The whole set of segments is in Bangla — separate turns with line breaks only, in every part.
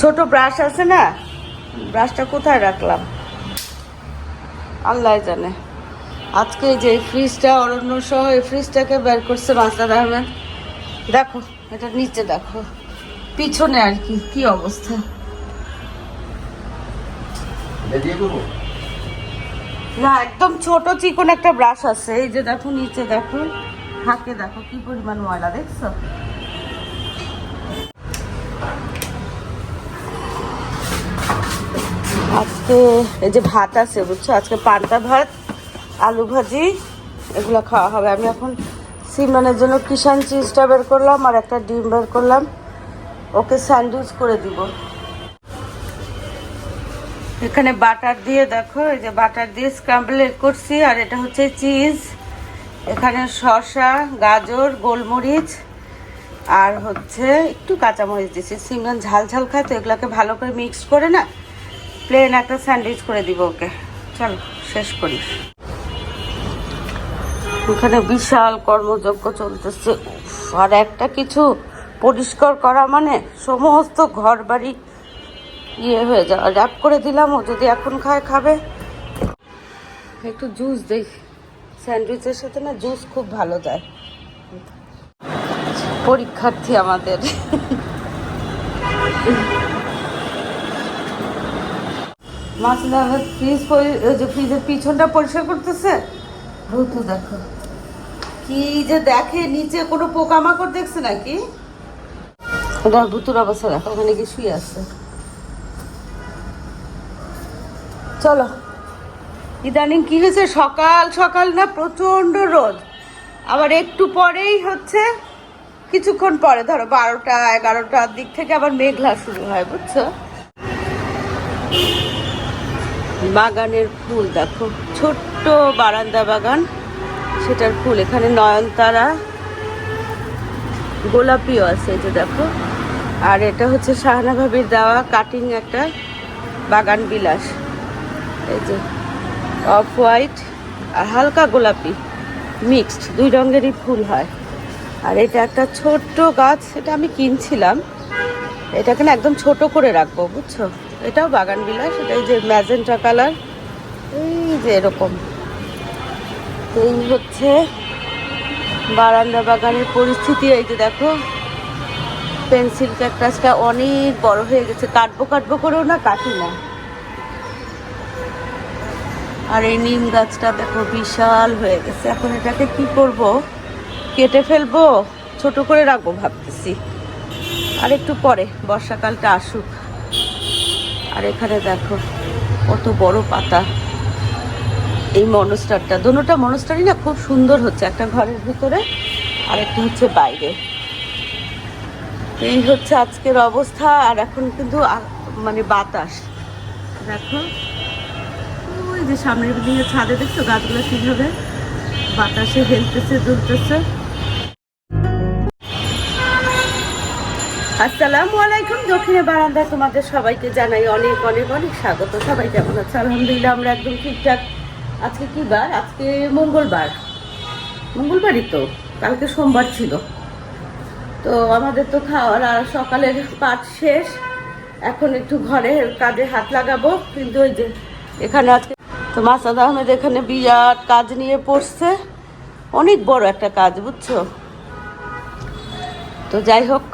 ছোট ব্রাশ আছে না? ব্রাশটা কোথায় রাখলাম? আল্লাহ জানে। আজকে যে ফ্রিজটা অরণ্য সহ এই ফ্রিজটাকে বের করছে মাস্টার আহমেদ। দেখো, এটা নিচে দেখো। পিছনে আর কি কি অবস্থা? না, একদম ছোট চিকন একটা ব্রাশ আছে। এই যে দেখো, নিচে দেখো। থাকে, দেখো কি পরিমাণ ময়লা, দেখছ? আজকে এই যে ভাত আছে, বুঝছ? আজকে পান্তা ভাত, আলু ভাজি, এগুলো খাওয়া হবে। আমি এখন সিমানের জন্য কিষান চিজটা বের করলাম আর একটা ডিম বের করলাম। ওকে স্যান্ডউইচ করে দিব। এখানে বাটার দিয়ে দেখো, এই যে বাটার দিয়ে স্ক্রাম্বল করছি, আর এটা হচ্ছে চিজ। এখানে শসা, গাজর, গোলমরিচ, আর হচ্ছে একটু কাঁচামরিচ দিচ্ছি সিমরান ঝাল ঝাল খায়, তো এগুলোকে ভালো করে মিক্স করে না প্লেন একটা স্যান্ডউইচ করে দিব ওকে। চলো, শেষ করি। ওখানে বিশাল কর্মযজ্ঞ চলতেছে। আর একটা কিছু পরিষ্কার করা মানে সমস্ত ঘর বাড়ি ইয়ে হয়ে যাওয়া। র্যাপ করে দিলাম, ও যদি এখন খায়, খাবে। একটু জুস দেই। স্যান্ডউইচের সাথে না জুস খুব ভালো যায়। পরীক্ষার্থী আমাদের। মাছ ফ্রিজ যে পিছনটা পরিষ্কার করতেছে? ভূতু দেখো। কি যে দেখে নিচে কোনো পোকামাকড় দেখছে নাকি? এটা ভুতুর অবস্থা দেখো, ওখানে কি শুয়ে আছে। চলো। ইদানিং কি হয়েছে? সকাল সকাল না প্রচণ্ড রোদ। আবার একটু পরেই হচ্ছে, কিছুক্ষণ পরে, ধরো বারোটা, এগারোটার দিক থেকে আবার মেঘলা শুরু হয়, বুঝছ? বাগানের ফুল, দেখো, ছোট্ট বারান্দা বাগান। সেটার ফুল, এখানে নয়নতারা, গোলাপিও আছে যে দেখো। আর এটা হচ্ছে শাহানা ভাবির দেওয়া কাটিং একটা বাগান বিলাস। এই যে অফ হোয়াইট আর হালকা গোলাপি মিক্সড। দুই রঙেরই ফুল হয়। আর এটা একটা ছোট্ট গাছ, এটা আমি কিনছিলাম। এটাকে না একদম ছোট করে রাখব, বুঝছ? এটাও বাগান বিলাস, এটা এই যে ম্যাজেন্টা কালার, এই যে এরকম। এই হচ্ছে বারান্দা বাগানের পরিস্থিতি। এই যে দেখো, পেন্সিল ক্যাকটাসটা অনেক বড় হয়ে গেছে। কাটবো কাটবো করেও না কাটি না। আর এই নিম গাছটা দেখো বিশাল হয়ে গেছে। এখন এটাকে কি করব? কেটে ফেলব? ছোট করে রাখব ভাবতেছি। আর একটু পরে, বর্ষাকালটা আসুক। আর এখানে দেখো, কত বড় পাতা। এই মনস্টারটা দুটোটা মনস্টারই না খুব সুন্দর হচ্ছে, একটা ঘরের ভিতরে আর একটা হচ্ছে বাইরে। এই হচ্ছে আজকের অবস্থা, আর এখন কিন্তু মানে বাতাস। দেখো ওই যে সামনের দিকে ছাদে দেখছ গাছগুলো কীভাবে বাতাসে হেলতেছে, দুলতেছে। আসসালামু আলাইকুম, দক্ষিণে বারান্দায় তোমাদের সবাইকে জানাই অনেক অনেক অনেক স্বাগত। সবাই কেমন আছে? আলহামদুলিল্লাহ, আমরা একদম ঠিকঠাক। আজকে কি বার? আজকে মঙ্গলবার। মঙ্গলবারই তো, কালকে সোমবার ছিল। তো আমাদের তো খাওয়ার আর সকালের পাঠ শেষ। এখন একটু ঘরের কাজে হাত লাগাবো, কিন্তু ওই যে এখানে আজকে তো মাসাদ আহমেদ এখানে বিরাট কাজ নিয়ে পড়ছে। অনেক বড় একটা কাজ, বুঝছ? তো যাই হোক,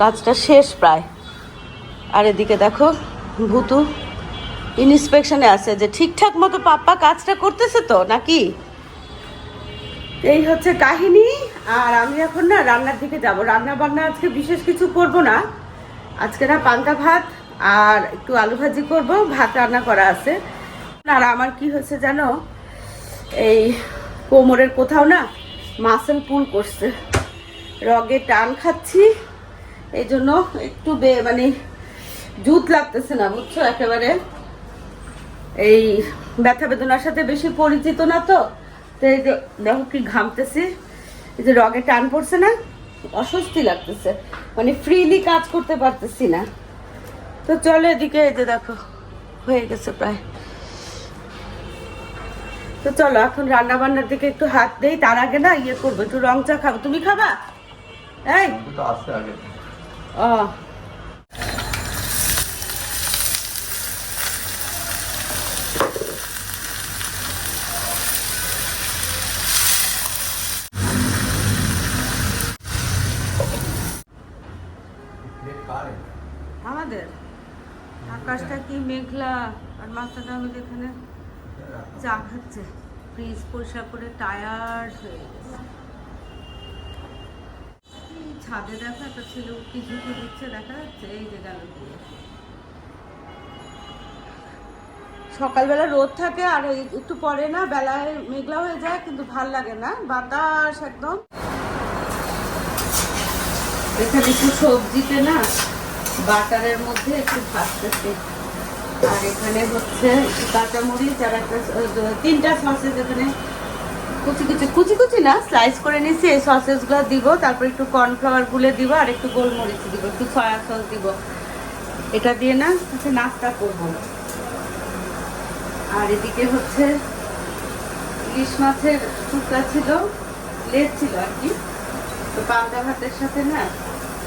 কাজটা শেষ প্রায়। আর এদিকে দেখো, ভুতু ইন্সপেকশনে আছে যে ঠিকঠাক মতো পাপ্পা কাজটা করতেছে তো, নাকি? এই হচ্ছে কাহিনী, আর আমি এখন না রান্নার দিকে যাব। রান্না বান্না আজকে বিশেষ কিছু করব না। আজকে না পান্তা ভাত আর একটু আলু ভাজি করব, ভাত রান্না করা আছে। আর আমার কি হয়েছে জানো? এই কোমরের কোথাও না মাসেল পুল করছে। রগে টান খাচ্ছি। এই জন্য একটু বে মানে জুত লাগতেছে না, বুঝছ? একেবারে এই ব্যথা বেদনার সাথে বেশি পরিচিত না তো? তো এই যে দেখো কি ঘামতেছি। এই যে রগে টান পড়ছে না, অস্বস্তি লাগতেছে। মানে ফ্রিলি কাজ করতে পারতেছি না। তো চলো এদিকে এই যে দেখো, হয়ে গেছে প্রায়। তো চলো এখন রান্না বান্নার দিকে একটু হাত দেই তার আগে না ইয়ে করব একটু রং চা খাব। তুমি খাবা? এই। ও। আমাদের? আকাশটা কি মেঘলা আর মাথাটা আমি এখানে? চা খাচ্ছে। ফ্রিজ পরিষ্কার করে টায়ার্ড হয়ে গেছে। ছাদে দেখো একটা ছেলে উঠি ঝুঁকি দিচ্ছে, দেখা যাচ্ছে এই যে গেল সকালবেলা রোদ থাকে আর একটু পরে না বেলায় মেঘলা হয়ে যায়, কিন্তু ভালো লাগে না, বাতাস একদম। এখানে একটু সবজিতে না বাটারের মধ্যে একটু ভাজতেছি আর এখানে হচ্ছে কাঁচামরিচ আর একটা তিনটা সসেস এখানে। কুচি কুচি কুচি কুচি না স্লাইস করে নিয়েছি। এই সসেসগুলো দিব, তারপর একটু কর্নফ্লাওয়ার গুলে দিব আর একটু গোলমরিচ দিব, একটু সয়া সস দিব। এটা দিয়ে না হচ্ছে নাস্তা করব। আর এদিকে হচ্ছে ইলিশ মাছের টুকরা ছিল, লেজ ছিল আর কি। তো পান্তা ভাতের সাথে না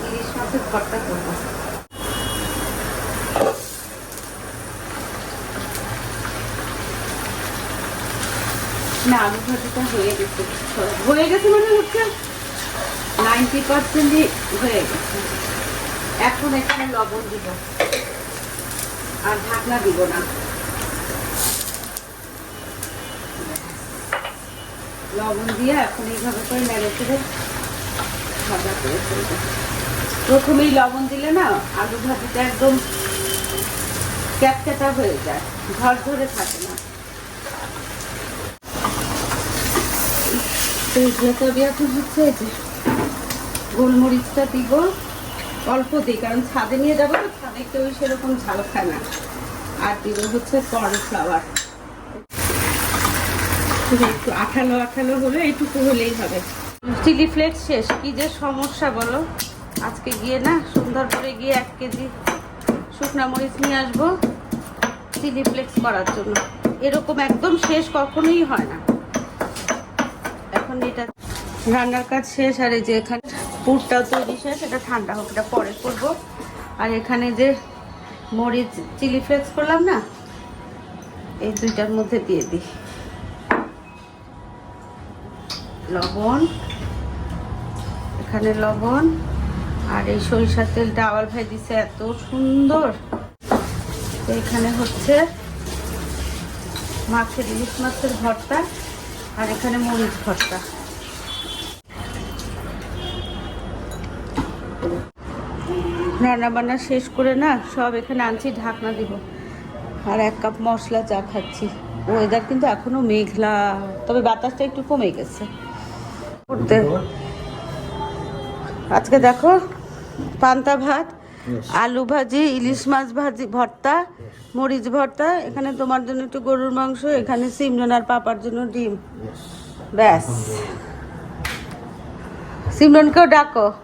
ইলিশ মাছের ভর্তা করব। হয়ে গেছে মানে হচ্ছে নাইনটি পার্সেন্টই হয়ে গেছে। এখন এখানে লবণ দিব। আর ঢাকনা দিব না। লবণ দিয়ে এখন এইভাবে করে নেড়ে চেড়ে ভাজা করে প্রথমেই লবণ দিলে না, আলু ভাজিটা একদম ক্যাটক্যাটা হয়ে যায়। ঘর ধরে থাকে না। তো এগুলোতে হচ্ছে যে গোলমরিচটা দিব। অল্প দিই, কারণ ছাদে নিয়ে যাব তো, ছাদে কেউ সেরকম ঝাল খায় না। আর দিব হচ্ছে কর্নফ্লাওয়ার। একটু আঠালো আঠালো হলে এইটুকু হলেই হবে। চিলি ফ্লেক্স শেষ, কি যে সমস্যা বলো? আজকে গিয়ে না সন্ধ্যার পরে গিয়ে এক কেজি শুকনা মরিচ নিয়ে আসব, চিলি ফ্লেক্স করার জন্য। এরকম একদম শেষ কখনোই হয় না। এখন এটা রান্নার কাজ শেষ, আর যে এখানে পুরটাও তৈরি শেষ, এটা ঠান্ডা হোক, এটা পরে করব। আর এখানে যে মরিচ চিলি করলাম না, এই দুইটার মধ্যে দিয়ে দিই। লবণ, এখানে লবণ, আর এই সরিষার তেলটা আওয়াল ভাই দিছে এত সুন্দর। এখানে হচ্ছে মাছের ইলিশ মাছের ভর্তা। আর এখানে মরিচ ভর্তা। রান্না বান্না শেষ করে না, সব এখানে আনছি, ঢাকনা দিব। আর এক কাপ মশলা চা খাচ্ছি। ওয়েদার কিন্তু এখনও মেঘলা, তবে বাতাসটা একটু কমে গেছে। করতে। আজকে দেখো, পান্তা ভাত আলু ভাজি ইলিশ মাছ ভাজি ভর্তা মরিচ ভর্তা এখানে তোমার জন্য একটু গরুর মাংস এখানে সিমরন আর পাপার জন্য ডিম। ব্যাস। সিমরনকেও ডাকো।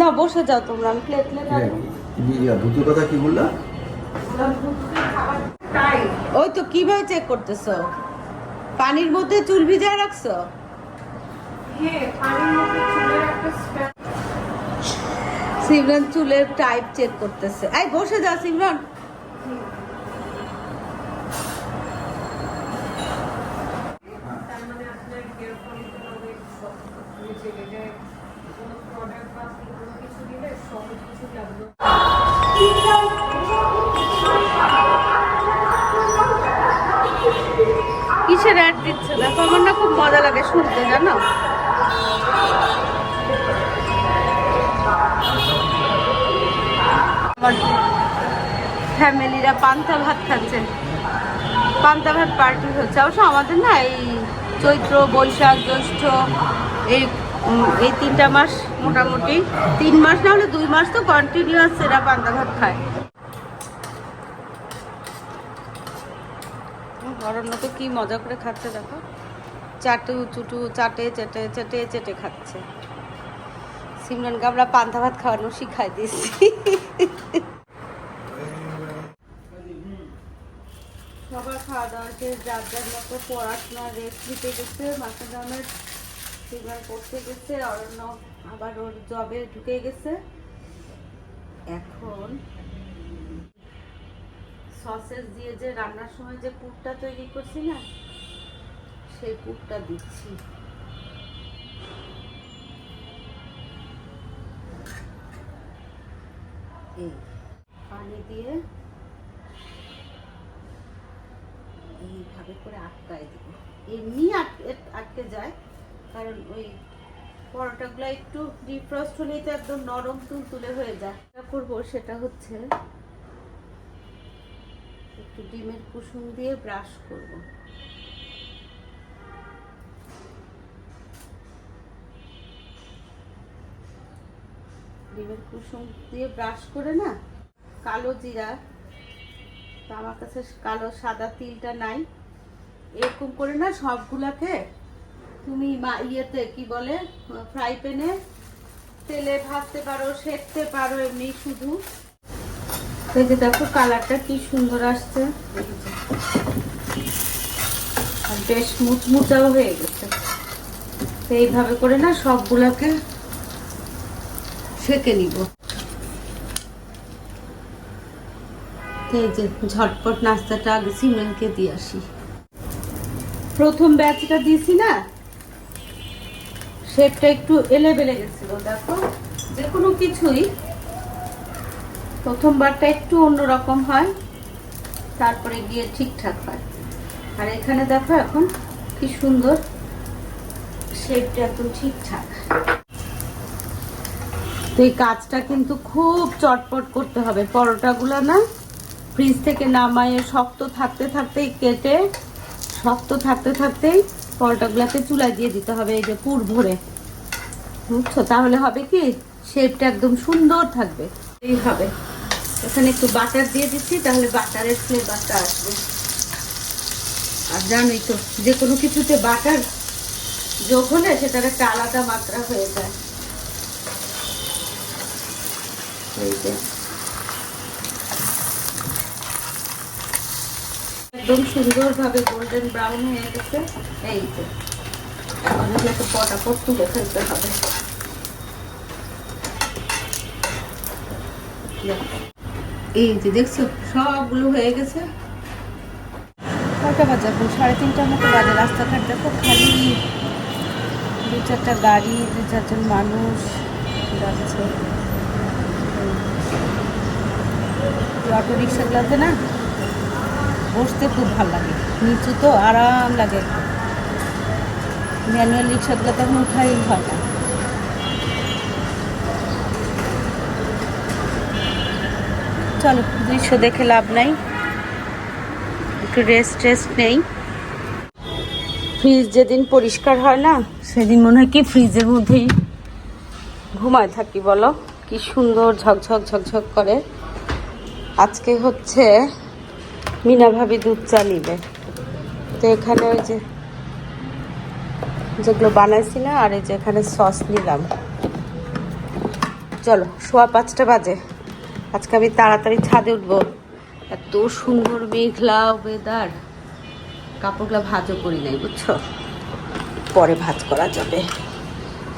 না বসে যাও তোমরা আমি প্লেট
ভূতের কথা কি বললা?
ওই তো কীভাবে চেক করতেছো? পানির মধ্যে চুল ভিজায় রাখছো? চুলের টাইপ চেক করতেছে। এই, বসে যা কিসের অ্যাড দিচ্ছে? দেখো, আমার না খুব মজা লাগে শুনতে, জানো? ফ্যামিলিরা পান্তা ভাত খাচ্ছেন পান্তা ভাত পার্টি হচ্ছে। অবশ্য আমাদের না এই চৈত্র, বৈশাখ, জ্যৈষ্ঠ, এই এই তিনটা মাস মোটামুটি। তিন মাস না হলে দুই মাস তো কন্টিনিউয়াস এরা পান্তা ভাত খায়। অরণ্য তো কি মজা করে খাচ্ছে দেখো। চাটু, চুটু, চাটে, চেটে চেটে চেটে খাচ্ছে। সিমরানকে আমরা পান্তা ভাত খাওয়ানো শিখাই দিয়েছি। সবার খাওয়া দাওয়া শেষ, যার যার মতো পড়াশোনা রেস্ট নিতে গেছে, মাসে গ্রামের ফিভার করতে গেছে, অরণ্য আবার ওর জবে ঢুকে গেছে। এখন সসেস দিয়ে যে রান্নার সময় যে পুরটা তৈরি করছি না সেই পুরটা দিচ্ছি। এই পানি দিয়ে এইভাবে করে আটকায় দিব। এমনি আটকে আটকে যায়, কারণ ওই পরোটাগুলো একটু ডিফ্রস্ট হলেই তো একদম নরম তুলতুলে হয়ে যায়। যেটা করব সেটা হচ্ছে একটু ডিমের কুসুম দিয়ে ব্রাশ করব। ডিমের কুসুম দিয়ে ব্রাশ করে না? কালো জিরা। তা আমার কাছে কালো সাদা তিলটা নাই। এরকম করে না সবগুলাকে তুমি মা ইয়েতে কি বলে ফ্রাই প্যানে তেলে ভাজতে পারো, সেকতে পারো এমনি শুধু। যে দেখো কালারটা কি সুন্দর আসছে। বেশ মুচমুচাও হয়ে গেছে। এইভাবে করে না সবগুলাকে সেকে নিব। এই যে, ঝটপট নাস্তাটা আগে সিমরানকে দিয়ে আসি। প্রথম ব্যাচটা দিয়েছি না? শেপটা একটু এলেবেলে গেছিল, দেখো। যে কোনো কিছুই প্রথমবারটা একটু অন্যরকম হয়, তারপরে গিয়ে ঠিকঠাক হয়। আর এখানে দেখো এখন কি সুন্দর শেপটা একদম ঠিকঠাক। এই কাজটা কিন্তু খুব চটপট করতে হবে। পরোটাগুলো না ফ্রিজ থেকে নামায়ে শক্ত থাকতে থাকতেই কেটে, শক্ত থাকতে থাকতেই পরোটাগুলোকে চুলায় দিয়ে দিতে হবে এই যে পুর ভরে। বুঝছ? তাহলে হবে কি শেপটা একদম সুন্দর থাকবে। এই হবে। এখানে একটু বাটার দিয়ে দিচ্ছি, তাহলে বাটারের ফ্লেভারটা আসবে। আর জানোই তো, যে কোনো কিছুতে বাটার যোগ হলে সেটার একটা আলাদা মাত্রা হয়ে যায় এই যে একদম সুন্দরভাবে গোল্ডেন ব্রাউন হয়ে গেছে। এই যে, এখন এগুলোকে পটাপট তুলে ফেলতে হবে। এই যে দেখছ, সবগুলো হয়ে গেছে। কয়টা বাজে সাড়ে তিনটার মতো বাজে। রাস্তাঘাট দেখো খালি। দু চারটা গাড়ি, দু চারজন মানুষ। যাচ্ছে। অটো রিক্সাগুলোতে না, বসতে খুব ভালো লাগে। নিচু তো আরাম লাগে। ম্যানুয়াল রিক্সাগুলো তখন উঠাই হয় না। চলো, দৃশ্য দেখে লাভ নাই। একটু রেস্ট টেস্ট নেই। ফ্রিজ যেদিন পরিষ্কার হয় না, সেদিন মনে হয় কি ফ্রিজের মধ্যেই ঘুমায় থাকি, বলো? কি সুন্দর ঝকঝক ঝকঝক করে। আজকে হচ্ছে মিনা ভাবি দুধ চা নিবে। তো এখানে ওই যে যেগুলো বানাইছি না, আর এই যে এখানে সস নিলাম। চলো, সোয়া পাঁচটা বাজে। আজকে আমি তাড়াতাড়ি ছাদে উঠবো। এত সুন্দর মেঘলা ওয়েদার কাপড়গুলো ভাজও করি নাই, বুঝছ? পরে ভাজ করা যাবে।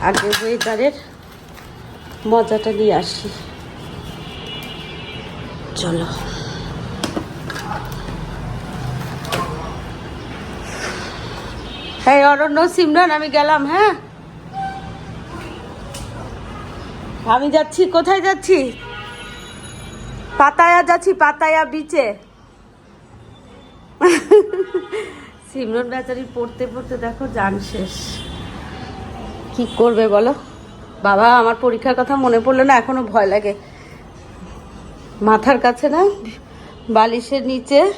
আগে ওয়েদারের মজাটা নিয়ে আসি। চলো। হ্যাঁ অরণ্য, সিমরান, আমি গেলাম হ্যাঁ? আমি যাচ্ছি, কোথায় যাচ্ছি? পাতায়া যাচ্ছি, পাতায়া বিচে সিমরন বেচারি পড়তে পড়তে দেখো জান শেষ। কি করবে বলো? বাবা, আমার পরীক্ষার কথা মনে পড়লে না এখনও ভয় লাগে। মাথার কাছে না, বালিশের নিচে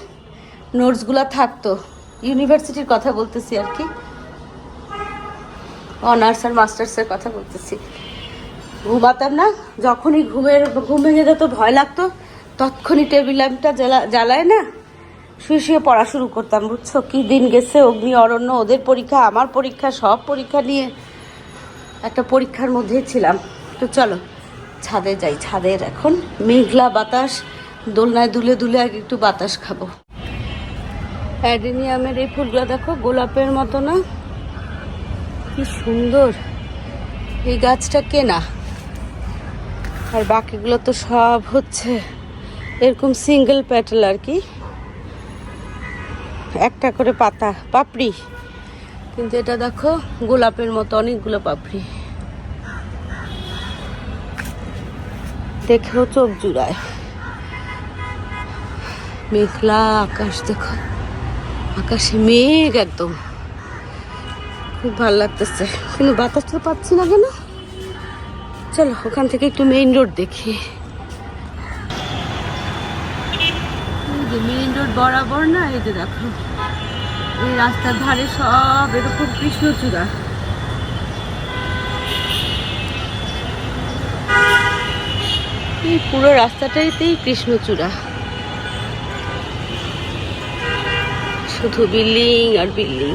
নোটসগুলো থাকতো। ইউনিভার্সিটির কথা বলতেছি আর কি। অনার্স আর মাস্টার্সের কথা বলতেছি। ঘুমাতাম না, যখনই ঘুমের, ঘুম যেত, ভয় লাগতো। তৎক্ষণি টেবিল ল্যাম্পটা জ্বালা, জ্বালায় না, শুয়ে শুয়ে পড়া শুরু করতাম, বুঝছ? কি দিন গেছে, অগ্নি, অরণ্য, ওদের পরীক্ষা, আমার পরীক্ষা, সব পরীক্ষা নিয়ে একটা পরীক্ষার মধ্যেই ছিলাম। তো চলো ছাদে যাই, ছাদের এখন। মেঘলা বাতাস, দোলনায় দুলে দুলে আগে একটু বাতাস খাব। অ্যাডিনিয়ামের এই ফুলগুলো দেখো, গোলাপের মতো না? কি সুন্দর। এই গাছটা কেনা? আর বাকিগুলো তো সব হচ্ছে, এরকম সিঙ্গেল প্যাটেল আর কি। একটা করে পাতা, পাপড়ি। কিন্তু এটা দেখো, গোলাপের মতো, অনেকগুলো পাপড়ি। দেখেও চোখ জুড়ায়। মেঘলা আকাশ দেখো। আকাশে মেঘ একদম। খুব ভালো লাগতেছে। কিন্তু বাতাস তো পাচ্ছি না কেন? চলো, ওখান থেকে একটু মেইন রোড দেখি। মেইন রোড বরাবর না, এই যে দেখো। এই রাস্তার ধারে সব এরকম কৃষ্ণচূড়া। এই পুরো রাস্তাটাইতেই কৃষ্ণচূড়া। শুধু বিল্ডিং আর বিল্ডিং।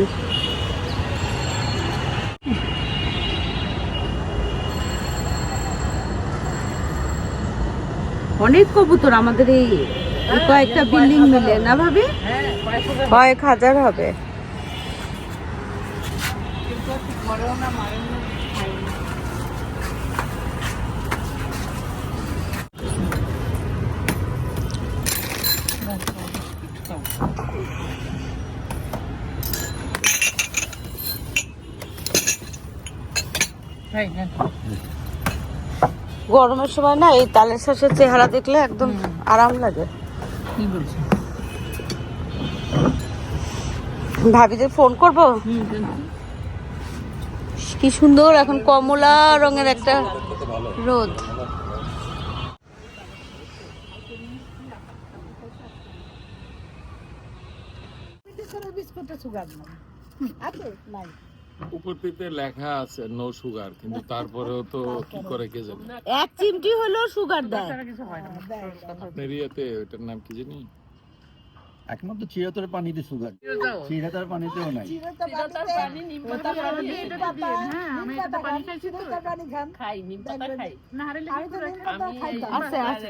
অনেক কবুতর আমাদের এই এই কয়েকটা বিল্ডিং মিলে না ভাবি? কয়েক হাজার হবে। গরমের সময় না এই তালের শাঁসের চেহারা দেখলে একদম আরাম লাগে। ভাবিদের ফোন করব? কি সুন্দর এখন কমলা রঙের একটা রোদ।
উপরটিতে লেখা আছে নো সুগার কিন্তু তারপরেও তো কি করে কে জানে?
এক চিমটি হলেও সুগার দেয়।
আপনার ইয়েতে ওটার নাম কি জানি?
একমাত্র চিরাতর পানিতে সুগার। চিরাতার পানিতেও নাই।
আছে আছে।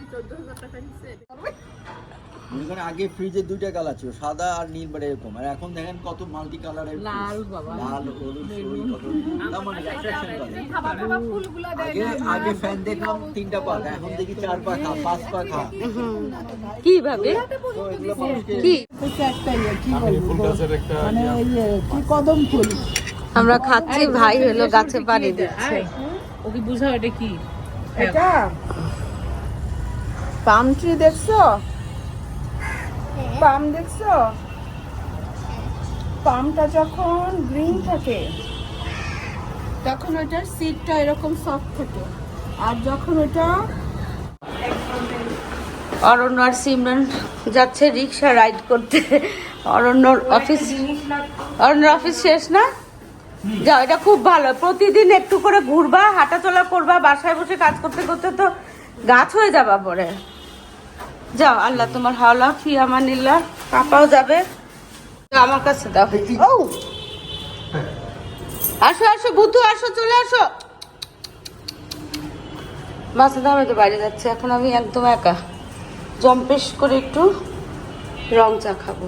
মনে করেন আগে ফ্রিজে দুইটা কালার ছিল সাদা আর নীল বাড়ি এরকম। আর এখন দেখেন কত মাল্টি কালারের লাল বাবা। লাল হলুদ সবুজ কত তার মানে attraction করে। আগে আগে ফ্যান দেখলাম তিনটা পাখা এখন দেখি চার পাঁচ
কি ভাবে
তো এগুলো মানুষকে
কি?
আমি ফুল?
আমরা খাচ্ছি ভাই হলো গাছে পানি দিচ্ছে।
ওকে বুঝাও এটা কি?
এটা? পাম ট্রি দেখছ? পাম দেখছ? পামটা যখন গ্রিন থাকে তখন ওটার সিডটা এরকম সফট থাকে। আর যখন ওটা
অরণ্য আর সিমরান যাচ্ছে রিক্সা রাইড করতে। অরণ্যর অফিস অরণ্যর অফিস শেষ না? যা এটা খুব ভালো। প্রতিদিন একটু করে ঘুরবা হাঁটাচলা করবা বাসায় বসে কাজ করতে করতে তো গাছ হয়ে যাবা পরে। যাও, আল্লাহ তোমার হাওলা ফি আমানিল্লাহ পাপাও যাবে। আমার কাছে দাও। ও আসো আসো বুধু আসো, চলে আসো। মাছের দামে তো বাইরে যাচ্ছে, এখন আমি একদম একা। জম্পেশ করে একটু রং চা খাব।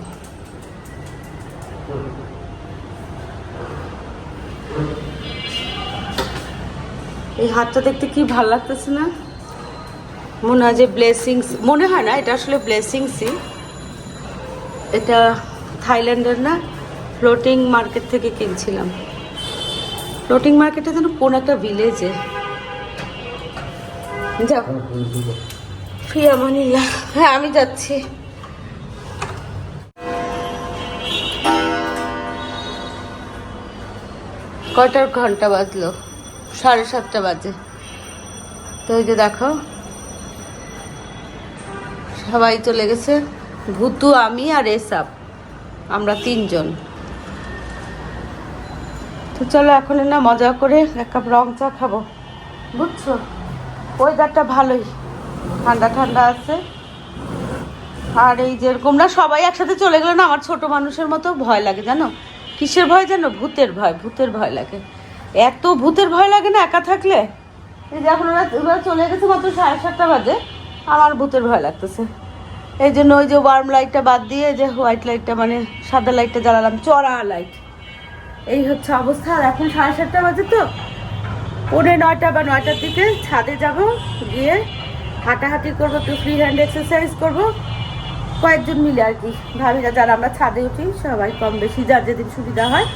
এই হাতটা দেখতে কি ভালো লাগতেছে না? মনে হয় যে ব্লেসিংস মনে হয় না, এটা আসলে ব্লেসিংসই এটা থাইল্যান্ডের না ফ্লোটিং মার্কেট থেকে কিনছিলাম। ফ্লোটিং মার্কেটে যেন কোন একটা ভিলেজে যাও। ফিয়ামানিল্লাহ হ্যাঁ আমি যাচ্ছি। কয়টার ঘণ্টা বাজলো? সাড়ে সাতটা বাজে। তো ওই যে দেখো সবাই চলে গেছে। ভুতু, আমি আর এসাব। আমরা তিনজন। তো চলো এখন না মজা করে এক কাপ রং চা খাব। বুঝছ? ওয়েদারটা ভালোই। ঠান্ডা ঠান্ডা আছে। আর এই যেরকম না সবাই একসাথে চলে গেলে না আমার ছোট মানুষের মতো ভয় লাগে, জানো? কিসের ভয় জানো? ভূতের ভয় ভূতের ভয় লাগে। এত ভূতের ভয় লাগে না একা থাকলে? এই যে এখন ওরা চলে গেছে মাত্র সাড়ে সাতটা বাজে। আমার ভূতের ভয় লাগতেছে। এই জন্য ওই যে ওয়ার্ম লাইটটা বাদ দিয়ে যে হোয়াইট লাইটটা মানে সাদা লাইটটা জ্বালালাম, চড়া লাইট এই হচ্ছে অবস্থা। আর এখন সাড়ে সাতটা বাজে তো। পৌনে নয়টা বা নয়টার দিকে ছাদে যাব, গিয়ে হাঁটাহাঁটি করব, একটু ফ্রি হ্যান্ড এক্সারসাইজ করব। কয়েকজন মিলে আর কি। ভাবি ভাবিরা যারা আমরা ছাদে উঠি, সবাই কম বেশি, যার যেদিন সুবিধা হয়,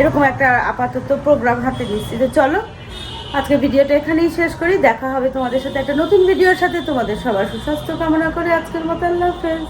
এরকম একটা আপাতত প্রোগ্রাম হাতে নিচ্ছি তো চলো আজকে ভিডিওটা এখানেই শেষ করি। দেখা হবে তোমাদের সাথে একটা নতুন ভিডিওর সাথে। তোমাদের সবার সুস্বাস্থ্য কামনা করে আজকের মতো আল্লাহ হাফেজ।